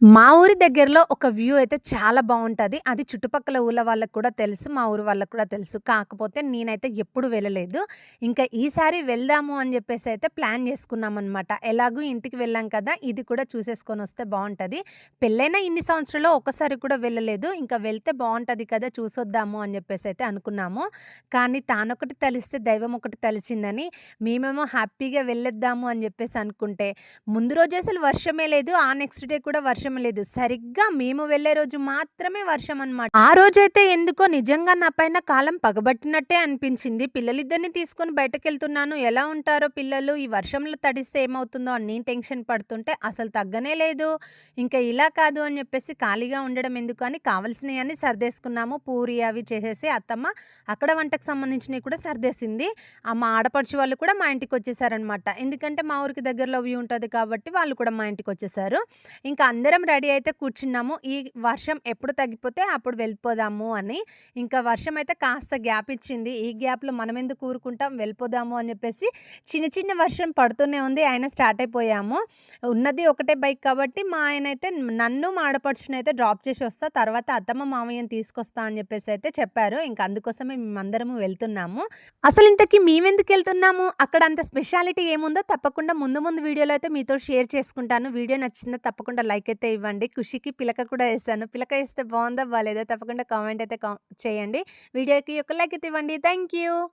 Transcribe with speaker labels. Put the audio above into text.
Speaker 1: మా ఊరి దగ్గరలో ఒక వ్యూ అయితే చాలా బాగుంటుంది అది చుట్టుపక్కల ఊళ్ళ వాళ్ళకి కూడా తెలుసు. మా ఊరు వాళ్ళకి కూడా తెలుసు. కాకపోతే నేనైతే ఎప్పుడు వెళ్ళలేదు. ఇంకా ఈసారి వెళ్దాము అని చెప్పేసి అయితే ప్లాన్ జేసుకున్నామనమాట. ఎలాగూ ఇంటికి వెళ్ళాం కదా! ఇది కూడా చూసేసుకొని వస్తే బాగుంటుంది పెళ్ళైన ఇన్ని సంవత్సరాల్లో ఒకసారి కూడా వెళ్ళలేదు. ఇంకా వెళ్తే బాగుంటుంది కదా! చూసొద్దాము అని చెప్పేసి అయితే అనుకున్నాము. కానీ తానొకటి తలిస్తే దైవం ఒకటి తలిచిందని మేమేమో హ్యాపీగా వెళ్ళొద్దాము అని చెప్పేసి అనుకుంటే, ముందు రోజు అసలు వర్షమే లేదు. ఆ నెక్స్ట్ డే కూడా వర్షం లేదు. సరిగ్గా మేము వెళ్ళే రోజు మాత్రమే వర్షం అనమాట. ఆ రోజైతే ఎందుకో నిజంగా నా పైన కాలం పగబట్టినట్టే అనిపించింది. పిల్లలిద్దరిని తీసుకొని బయటకెళ్తున్నాను. ఎలా ఉంటారో పిల్లలు ఈ వర్షంలో తడిస్తే ఏమవుతుందో అని నేను టెన్షన్ పడుతుంటే అసలు తగ్గనే లేదు. ఇంకా ఇలా కాదు అని చెప్పేసి ఖాళీగా ఉండడం ఎందుకు అని కావలసినవి అని సర్దేసుకున్నాము. పూరి అవి చేసేసి అత్తమ్మ అక్కడ వంటకు సంబంధించినవి కూడా సర్దేసింది. ఆ మా ఆడపడుచు వాళ్ళు కూడా మా ఇంటికి వచ్చేసారనమాట ఎందుకంటే మా ఊరికి దగ్గరలో వ్యూ ఉంటుంది కాబట్టి వాళ్ళు కూడా మా ఇంటికి వచ్చేసారు ఇంకా అందరు రెడీ అయితే కూర్చున్నాము. ఈ వర్షం ఎప్పుడు తగ్గిపోతే అప్పుడు వెళ్ళిపోదాము అని. ఇంకా వర్షం అయితే కాస్త గ్యాప్ ఇచ్చింది. ఈ గ్యాప్‌లో మనం ఎందుకు కూరుకుంటాం వెళ్ళిపోదాము అని చెప్పేసి చిన్న చిన్న వర్షం పడుతూనే ఉంది. ఆయన స్టార్ట్ అయిపోయాము. ఉన్నది ఒకటే బైక్ కాబట్టి మా ఆయన అయితే నన్ను, మా ఆడపడుచునైతే డ్రాప్ చేసి వస్తా. తర్వాత అత్తమ్మ, మామయ్యని తీసుకొస్తా అని చెప్పేసి అయితే చెప్పారు. ఇంక అందుకోసమే మేమందరము వెళ్తున్నాము. అసలు ఇంతకి మేమెందుకెళ్తున్నాము? అక్కడ అంత స్పెషాలిటీ ఏముందో తప్పకుండా ముందు ముందు వీడియోలో అయితే మీతో షేర్ చేసుకుంటాను. వీడియో నచ్చిందో తప్పకుండా లైక్ అయితే ఇవ్వండి. ఖుషికి పిలక కూడా వేస్తాను పిలక వేస్తే బాగుందా బాగాలేదా తప్పకుండా కామెంట్ అయితే కా చేయండి. వీడియోకి ఒక లైక్ అయితే ఇవ్వండి. Thank you.